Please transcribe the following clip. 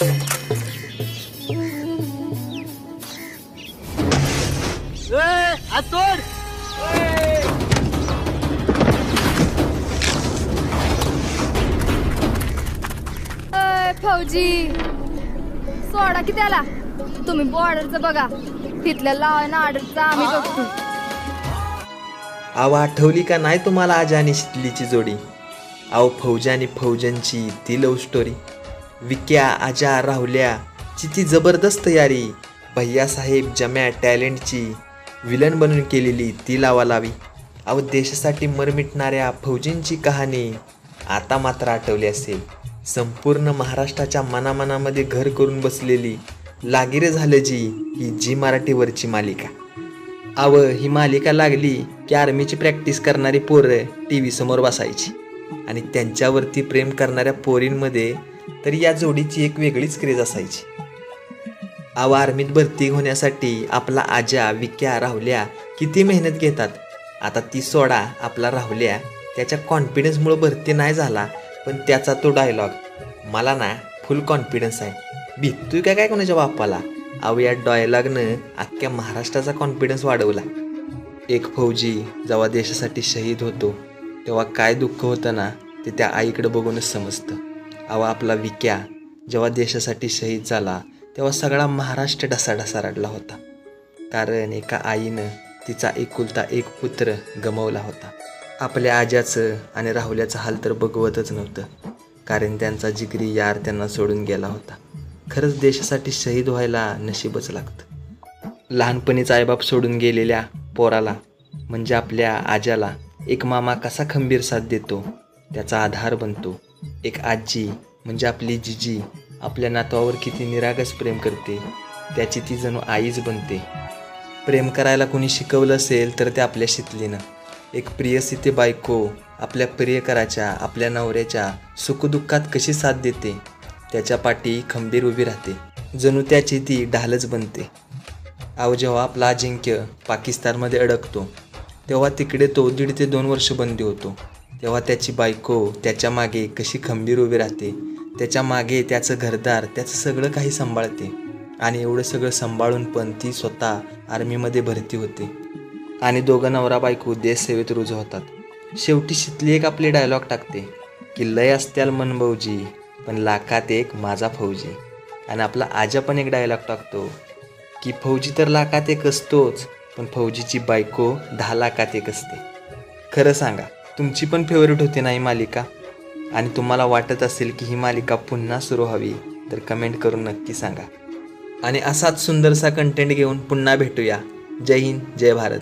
फौजी. सोडा की त्याला. तुम्ही बॉर्डरचं बघा. तिथल्या लॉ अँड ऑर्डरचा आम्ही बघतो. अहो आठवली का नाही तुम्हाला आजा आणि शितलीची जोडी? अहो फौजा आणि फौजांची ती लव्ह स्टोरी विक्या आजा राहुल्या चिती ती जबरदस्त तयारी भैयासाहेब जम्या टॅलेंटची. विलन बनून केलेली ती लावा लावी. अव देशासाठी मरमिटणाऱ्या फौजींची कहाणी. आता मात्र आठवली असेल. संपूर्ण महाराष्ट्राच्या मनामनामध्ये घर करून बसलेली लागिरे झालं जी ही जी मराठीवरची मालिका. अव ही मालिका लागली की आर्मीची प्रॅक्टिस करणारी पोरं टी व्ही समोर बसायची. आणि त्यांच्यावरती प्रेम करणाऱ्या पोरींमध्ये तर या जोडीची एक वेगळीच क्रेज असायची. अव आर्मीत भरती होण्यासाठी आपला आजा विक्या राहुल्या किती मेहनत घेतात? आता ती सोडा आपला राहुल्या त्याच्या कॉन्फिडन्समुळे भरती नाही झाला पण त्याचा तो डायलॉग मला ना फुल कॉन्फिडन्स आहे. भीतू काय काय कोणाच्या बापाला? अहो या डायलॉगनं अख्ख्या महाराष्ट्राचा कॉन्फिडन्स वाढवला. एक फौजी जेव्हा देशासाठी शहीद होतो तेव्हा काय दुःख होतं ना ते त्या आईकडे बघूनच समजतं. अवा आपला विक्या जेव्हा देशासाठी शहीद झाला तेव्हा सगळा महाराष्ट्र ढसाढसा रडला होता. कारण एका आईनं तिचा एकुलता एक पुत्र गमावला होता. आपल्या आज्याचं आणि राहुल्याचं हाल तर बघवतच नव्हतं. कारण त्यांचा जिगरी यार त्यांना सोडून गेला होता. खरंच देशासाठी शहीद व्हायला नशीबच लागतं. लहानपणीच आईबाप सोडून गेलेल्या पोराला म्हणजे आपल्या आज्याला एक मामा कसा खंबीर साथ देतो त्याचा आधार बनतो. एक आजी म्हणजे आपली जिजी आपल्या नातवावर किती निरागस प्रेम करते त्याची ती जणू आईच बनते. प्रेम करायला कोणी शिकवलं असेल तर ते आपल्या शितलीनं. एक प्रियसी ते बायको आपल्या प्रियकराच्या आपल्या नवऱ्याच्या सुखदुःखात कशी साथ देते त्याच्या पाठी खंबीर उभी राहते. जणू त्याची ती ढालच बनते. अहो जेव्हा आपला अजिंक्य पाकिस्तानमध्ये अडकतो तेव्हा तिकडे तो दीड ते दोन वर्ष बंदी होतो. तेव्हा त्याची बायको त्याच्यामागे कशी खंबीर उभी राहते त्याच्यामागे त्याचं घरदार त्याचं सगळं काही सांभाळते. आणि एवढं सगळं सांभाळून पण ती स्वतः आर्मीमध्ये भरती होते. आणि दोघं नवरा बायको देश सेवेत रुजू होतात. शेवटी शितली एक आपली डायलॉग टाकते की लय असत्याल मनभौजी पण लाखात एक माझा फौजी. आणि आपला आजा पण एक डायलॉग टाकतो की फौजी तर लाखात एक असतोच पण फौजीची बायको दहा लाखात एक असते. खरं सांगा तुमची पण फेवरेट होती ना ही मालिका? आणि तुम्हाला वाटत असेल की ही मालिका पुन्हा सुरू हवी तर कमेंट करून नक्की सांगा. आणि असाच सुंदरसा कंटेंट घेऊन पुन्हा भेटूया. जय हिंद जय भारत.